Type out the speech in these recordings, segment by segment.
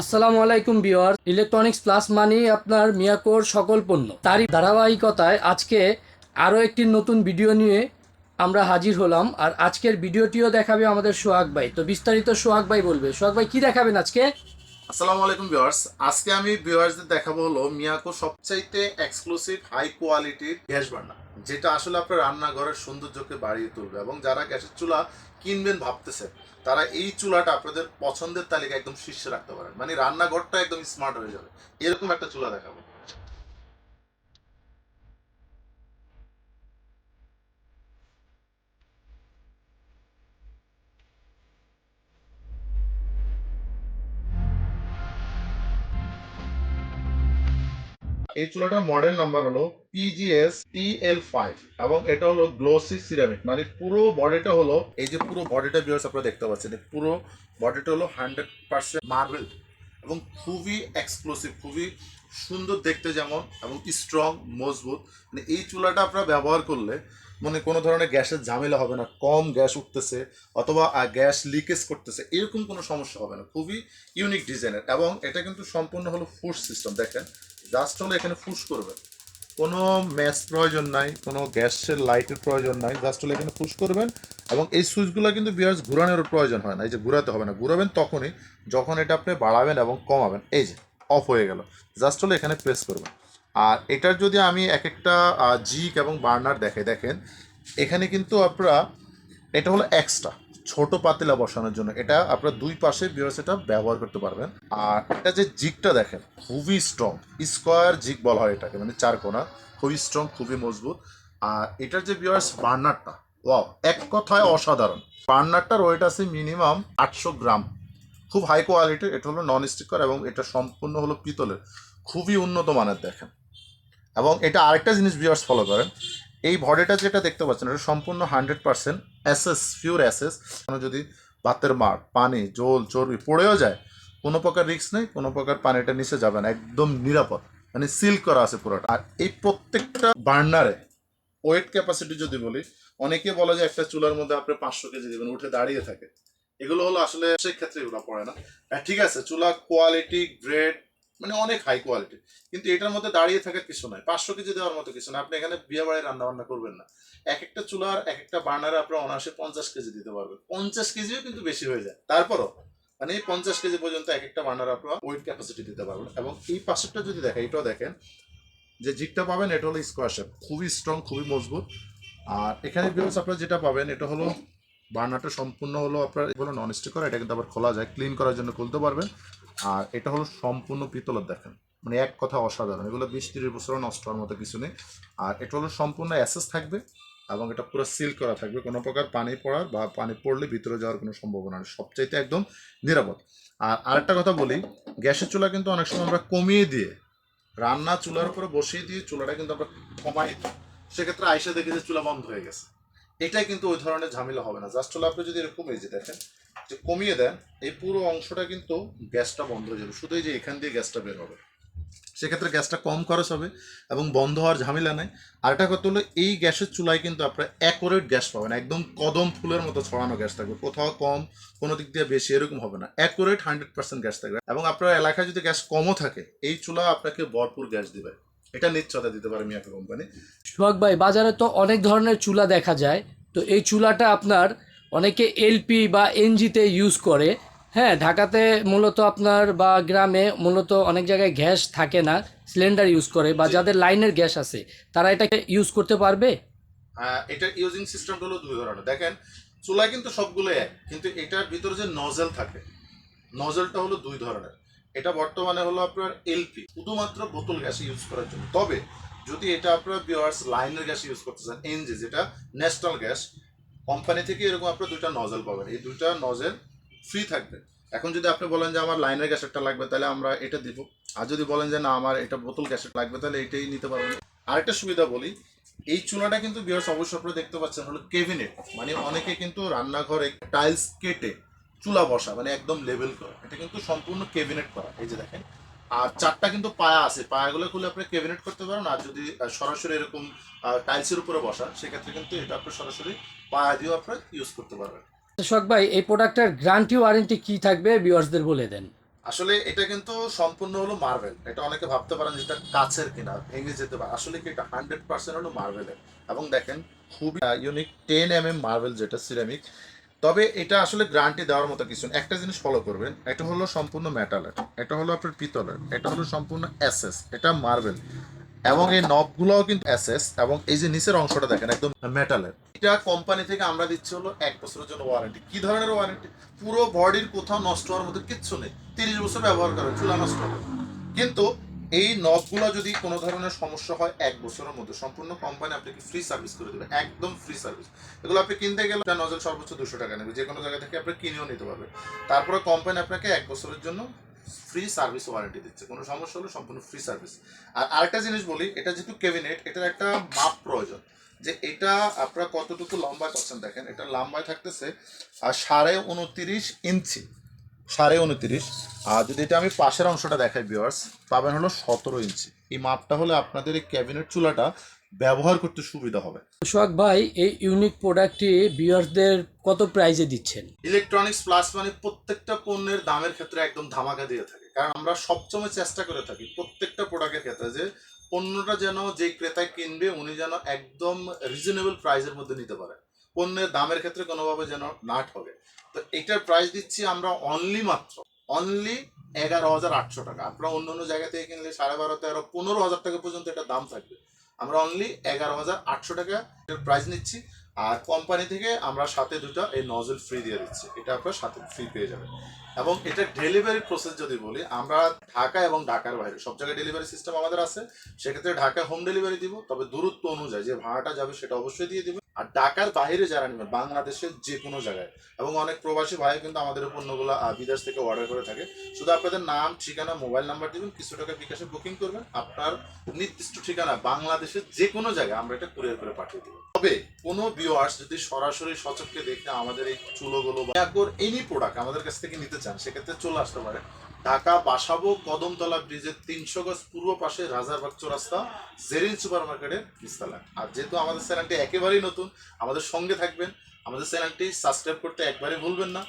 আসসালামু আলাইকুম beware electronics plus মানি আপনার মিয়াকোর সকল পণ্য। তারই ধারাবাহিকতায় আজকে আরও একটি নতুন ভিডিও নিয়ে আমরা হাজির হলাম। আর আজকের ভিডিওটিও দেখাবে আমাদের সোহাগ ভাই। তো বিস্তারিত সোহাগ ভাই বলবে। সোহাগ ভাই, কি দেখাবেন আজকে? আসসালামু আলাইকুম ভিউয়ার্স। আজকে আমি ভিউয়ার্সদের দেখাবো হলো মিয়াকো সবচাইতে এক্সক্লুসিভ হাই কোয়ালিটির গ্যাস বার্নার। যেটা আসলে আপনার রান্নাঘরের সৌন্দর্যকে বাড়িয়ে তুলবে এবং যারা গ্যাসের চুলা কিনবেন ভাবতেছেন, তারা এই চুলাটা আপনাদের পছন্দের তালিকা একদম শীর্ষে রাখতে পারেন। মানে রান্নাঘরটা একদম স্মার্ট হয়ে যাবে। এরকম একটা চুলা দেখাবো। এই চুলাটার মডেল নাম্বার হলো পিজিএস টিএল ফাইভ এবং এটা হলো গ্লোসি সিরামিক মানে পুরো বডিটা হলো, এই যে পুরো বডিটা বিয়ার্স আপনারা দেখতে পাচ্ছেন পুরো বডিটা হলো হান্ড্রেড পার্সেন্ট মার্বেল এবং খুবই এক্সক্লুসিভ খুবই সুন্দর দেখতে যেমন এবং স্ট্রং মজবুত মানে এই চুলাটা আপনারা ব্যবহার করলে মানে কোনো ধরনের গ্যাসের ঝামেলা হবে না, কম গ্যাস উঠতেছে অথবা গ্যাস লিকেজ করতেছে, এরকম কোনো সমস্যা হবে না, খুবই ইউনিক ডিজাইনের এবং এটা কিন্তু সম্পূর্ণ হলো ফুড সিস্টেম দেখেন জাস্ট হলো এখানে ফুস করবে। কোনো ম্যাচ প্রয়োজন নাই, কোনো গ্যাসের লাইটের প্রয়োজন নাই জাস্ট হলো এখানে ফুস করবেন এবং এই সুইচগুলো কিন্তু বিয়ার্স ঘুরানোর প্রয়োজন হয় না, এই যে ঘুরাতে হবে না, ঘুরাবেন তখনই যখন এটা আপনি বাড়াবেন এবং কমাবেন, এই যে অফ হয়ে গেল জাস্ট হলো এখানে প্রেস করবেন। আর এটার যদি আমি এক একটা জিক এবং বার্নার দেখে দেখেন, এখানে কিন্তু আপনারা, এটা হলো এক্সট্রা ছোট পাতিলা বসানোর জন্য। এটা আপনারা দুই পাশে বিয়ার্স এটা ব্যবহার করতে পারবেন। আর এটা যে জিগটা দেখেন, খুবই স্ট্রং স্কোয়ার জিগ বলা হয় এটাকে মানে চার কোনা। খুবই স্ট্রং খুবই মজবুত। আর এটার যে বিয়ার্স বার্নারটা ওয়াও এক কথায় অসাধারণ। বার্নারটার ওয়েট আছে মিনিমাম আটশো গ্রাম। খুব হাই কোয়ালিটির এটা হলো নন স্টিকার এবং এটা সম্পূর্ণ হলো পিতলের। খুবই উন্নত মানের দেখেন। এবং এটা আরেকটা জিনিস ভিউয়ার্স ফলো করেন এই বডিটা যেটা দেখতে পাচ্ছেন, এটা সম্পূর্ণ হান্ড্রেড পার্সেন্ট অ্যাসেস পিওর অ্যাসেস যদি ভাতের মার, পানি, জল, চর্বি পড়েও যায়, কোনো প্রকার রিস্ক নেই, কোনো প্রকার পানিটা নিচে যাবে না, একদম নিরাপদ। মানে সিল করা আছে পুরোটা। আর এই প্রত্যেকটা বার্নারে ওয়েট ক্যাপাসিটি যদি বলি, অনেকে বলে যে একটা চুলার মধ্যে আপনি পাঁচশো কেজি দেবেন, উঠে দাঁড়িয়ে থাকে। এগুলো হলো আসলে সেই ক্ষেত্রে এগুলো পড়ে না। ঠিক আছে, চুলা কোয়ালিটি গ্রেড মানে অনেক হাই কোয়ালিটি কিন্তু এটার মধ্যে দাঁড়িয়ে থাকার কিছু নয়। পাঁচশো কেজি দেওয়ার মতো কিছু না আপনি এখানে বিয়ে বাড়ি রান্না বান্না করবেন না। এক একটা চুলার এক একটা বার্নারে আপনার অনায়াসে পঞ্চাশ কেজি দিতে পারবেন। পঞ্চাশ কেজিও কিন্তু বেশি হয়ে যায়। তারপরও মানে এই পঞ্চাশ কেজি পর্যন্ত এক একটা বার্নার আপনার ওয়েট ক্যাপাসিটি দিতে পারবেন। এবং এই পাশেরটা যদি দেখেন, এটাও দেখেন, যে জিগটা পাবেন, এটা হলো স্কোয়ার শেপ খুবই স্ট্রং খুবই মজবুত। আর এখানে বিকজ আপনারা যেটা পাবেন, এটা হলো বার্নারটা সম্পূর্ণ হলো আপনার হলো নন স্টিক করা এটা কিন্তু আবার খোলা যায়। ক্লিন করার জন্য খুলতে পারবেন। আর এটা হলো সম্পূর্ণ পিতলের দেখেন। মানে এক কথা অসাধারণ। এগুলো বিশ তিরিশ বছরও নষ্ট হওয়ার মতো কিছু নেই। আর এটা হলো সম্পূর্ণ অ্যাসেস থাকবে এবং এটা পুরো সিল করা থাকবে। কোনো প্রকার পানি পড়ার বা পানি পড়লে ভিতরে যাওয়ার কোনো সম্ভাবনা নেই। সবচাইতে একদম নিরাপদ। আর আরেকটা কথা বলি, গ্যাসের চুলা কিন্তু অনেক সময় আমরা কমিয়ে দিয়ে, রান্না চুলার উপরে বসিয়ে দিয়ে চুলাটা কিন্তু আমরা কমাই সেক্ষেত্রে আইসা দেখি যে চুলা বন্ধ হয়ে গেছে। এটাই কিন্তু ওই ধরনের ঝামেলা হবে না। জাস্ট হলো আপনি যদি এরকম এই যে দেখেন, যে কমিয়ে দেন, এই পুরো অংশটা কিন্তু গ্যাসটা বন্ধ হয়ে যাবে। শুধু এই যে এখান দিয়ে গ্যাসটা বের হবে। সেক্ষেত্রে গ্যাসটা কম খরচ হবে এবং বন্ধ হওয়ার ঝামেলা নেই। আরেকটা কথা হলো, এই গ্যাসের চুলায় কিন্তু আপনার অ্যাকোরেট গ্যাস পাবেন একদম কদম ফুলের মতো ছড়ানো গ্যাস থাকবে। কোথাও কম, কোনো দিক দিয়ে বেশি, এরকম হবে না। অ্যাকোরেট হান্ড্রেড পার্সেন্ট গ্যাস থাকবে। এবং আপনার এলাকায় যদি গ্যাস কমও থাকে, এই চুলা আপনাকে ভরপুর গ্যাস দিবে। এটা নিশ্চয়তা দিতে পারে মিয়াকে কোম্পানি। সোহাগ ভাই বাজারে তো অনেক ধরনের চুলা দেখা যায়। তো এই চুলাটা আপনার অনেকে এলপি বা এনজিতে ইউজ করে। হ্যাঁ ঢাকাতে মূলত আপনার বা গ্রামে মূলত অনেক জায়গায় গ্যাস থাকে না সিলিন্ডার ইউজ করে বা যাদের লাইনের গ্যাস আছে তারা এটাকে ইউজ করতে পারবে? আহ, এটার ইউজিং সিস্টেমটা হলো দুই ধরনের। দেখেন চুলা কিন্তু সবগুলো এক কিন্তু এটার ভিতরে যে নজেল থাকে নজেলটা হলো দুই ধরনের। এটা বর্তমানে হলো আপনার এলপি শুধুমাত্র বোতল গ্যাস ইউজ করার জন্য। তবে যদি এটা আপনার বিওয়ার্স লাইনের গ্যাস ইউজ করতে চান এনজি যেটা ন্যাশনাল গ্যাস কোম্পানি থেকে এরকম আপনার দুইটা নজেল পাবেন। এই দুইটা নজেল ফ্রি থাকবে। এখন যদি আপনি বলেন যে আমার লাইনের গ্যাস একটা লাগবে, তাহলে আমরা এটা দিব। আর যদি বলেন যে না, আমার এটা বোতল গ্যাসের লাগবে, তাহলে এটাই নিতে পারবেন। আরেকটা সুবিধা বলি, এই চুলাটা কিন্তু বিয়ার্স অবশ্যই আপনারা দেখতে পাচ্ছেন হলো কেবিনেট মানে অনেকে কিন্তু রান্নাঘরে টাইলস কেটে চুলা বসা মানে একদম লেভেল করা। এটা কিন্তু সম্পূর্ণ কেবিনেট করা এই যে দেখেন। আর চারটা কিন্তু পায়া আছে পায়াগুলো খুলে আপনি কেবিনেট করতে পারেন আর যদি সরাসরি এরকম টাইলসের উপরে বসা সেক্ষেত্রে কিন্তু এটা আপনি সরাসরি পায়া দিয়েও আপনার ইউজ করতে পারবেন। সোহাগ ভাই এই প্রোডাক্টের গ্যারান্টি ওয়ারেন্টি কি থাকবে ভিউয়ার্সদের বলে দেন। আসলে এটা কিন্তু সম্পূর্ণ হলো মার্বেল এটা অনেকে ভাবতে পারেন যেটা কাছের কিনা ভেঙে যেতে পারে। আসলে কি এটা হান্ড্রেড পার্সেন্ট হলো মার্বেলের এবং দেখেন খুবই unique ten M M marble যেটা সিরামিক তবে এটা আসলে গ্যারান্টি দেওয়ার মতো কিছু একটা জিনিস ফলো করবেন, এটা হলো সম্পূর্ণ মেটালের এটা হলো আপনার পিতলের এটা হলো সম্পূর্ণ এসএস এটা মার্বেল এবং এই নবগুলোও কিন্তু এসএস এবং এই যে নিচের অংশটা দেখেন, একদম মেটালের এটা কোম্পানি থেকে আমরা দিচ্ছি হলো এক বছরের জন্য ওয়ারেন্টি কি ধরনের ওয়ারেন্টি পুরো বডির কোথাও নষ্ট হওয়ার মতো কিচ্ছু নেই। তিরিশ বছর ব্যবহার করে, চুলা নষ্ট হবে। কিন্তু এই নবগুলো যদি কোনো ধরনের সমস্যা হয়, এক বছরের মধ্যে সম্পূর্ণ কোম্পানি আপনাকে ফ্রি সার্ভিস করে দেবে, একদম ফ্রি সার্ভিস এগুলো আপনি কিনতে গেলে নজল সর্বোচ্চ দুশো টাকা নেবে যে কোনো জায়গা থেকে আপনি কিনেও নিতে পারবে তারপরে কোম্পানি আপনাকে এক বছরের জন্য ফ্রি সার্ভিস ওয়ারেন্টি দিচ্ছে। কোনো সমস্যা হলে সম্পূর্ণ ফ্রি সার্ভিস আর আরেকটা জিনিস বলি, এটা যেহেতু ক্যাবিনেট এটার একটা মাপ প্রয়োজন। যে এটা আপনারা কতটুকু লম্বা করছেন দেখেন, এটা লম্বায় থাকতেছে আর সাড়ে উনত্রিশ ইঞ্চি। সাড়ে উনত্রিশ। আর যদি এটা আমি পাশের অংশটা দেখাই ভিউয়ার্স পাবেন হলো সতেরো ইঞ্চি। এই মাপটা হলে আপনাদের এই ক্যাবিনেট চুলাটা ব্যবহার করতে সুবিধা হবে। সোহাগ ভাই এই ইউনিক প্রোডাক্টটি ভিউয়ার্সদের কত প্রাইজে দিচ্ছেন? ইলেকট্রনিক্স প্লাস মানে প্রত্যেকটা পণ্যের দামের ক্ষেত্রে একদম ধামাকা দিয়ে থাকে। কারণ আমরা সবসময় চেষ্টা করে থাকি প্রত্যেকটা প্রোডাক্টের ক্ষেত্রে যে পণ্যটা যেন যে ক্রেতা কিনবে উনি যেন একদম রিজনেবল প্রাইসের মধ্যে নিতে পারে। পণ্যের দামের ক্ষেত্রে কোনোভাবে যেন না ঠকে তো এটার প্রাইস দিচ্ছি আমরা অনলি মাত্র অনলি এগারো হাজার আটশো টাকা। আপনারা অন্য অন্য জায়গা থেকে কিনলে সাড়ে বারো, তেরো, পনেরো হাজার টাকা পর্যন্ত এটা দাম থাকবে। আমরা অনলি এগারো হাজার আটশো টাকা এটার প্রাইস নিচ্ছি। আর কোম্পানি থেকে আমরা সাথে দুটো এই নজল ফ্রি দিয়ে দিচ্ছি। এটা আপনার সাথে ফ্রি পেয়ে যাবেন। এবং এটা ডেলিভারি প্রসেস যদি বলি, আমরা ঢাকা এবং ঢাকার বাইরে, সব জায়গায় ডেলিভারি সিস্টেম আমাদের আছে। সেক্ষেত্রে ঢাকায় হোম ডেলিভারি দিব, তবে দূরত্ব অনুযায়ী যে ভাড়াটা যাবে সেটা অবশ্যই দিয়ে দিব। আর ঢাকার বাইরে যারা নেবেন, বাংলাদেশের যে কোনো জায়গায়, এবং অনেক প্রবাসী ভাই কিন্তু আমাদের পণ্যগুলো বিদেশ থেকে অর্ডার করে থাকে। শুধু আপনাদের নাম, ঠিকানা মোবাইল নাম্বার দিবেন কিছু টাকা বিকাশে বুকিং করবেন। আপনার নির্দিষ্ট ঠিকানা বাংলাদেশের যে কোনো জায়গায় আমরা এটা কুরিয়ার করে পাঠিয়ে দেবো। তবে কোনো ভিউয়ার্স যদি সরাসরি সচককে দেখে আমাদের এই চুলোগুলো বা এনি প্রোডাক্ট আমাদের কাছ থেকে নিতে চান, সেক্ষেত্রে চলে আসতে পারে। ঢাকা বাসাবো, কদমতলা ব্রিজের তিনশো গজ পূর্ব পাশে রাজারবাগ চৌরাস্তা, জেরিন সুপার মার্কেটের আর যেহেতু আমাদের চ্যানেলটি একেবারেই নতুন আমাদের সঙ্গে থাকবেন। আমাদের চ্যানেলটি সাবস্ক্রাইব করতে একবারে ভুলবেন না।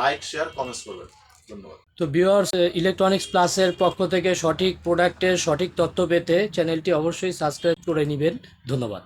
লাইক, শেয়ার কমেন্টস করবেন। ধন্যবাদ। তো ভিউয়ার্স ইলেকট্রনিক্স প্লাসের পক্ষ থেকে সঠিক প্রোডাক্টের সঠিক তথ্য পেতে চ্যানেলটি অবশ্যই সাবস্ক্রাইব করে নেবেন। ধন্যবাদ।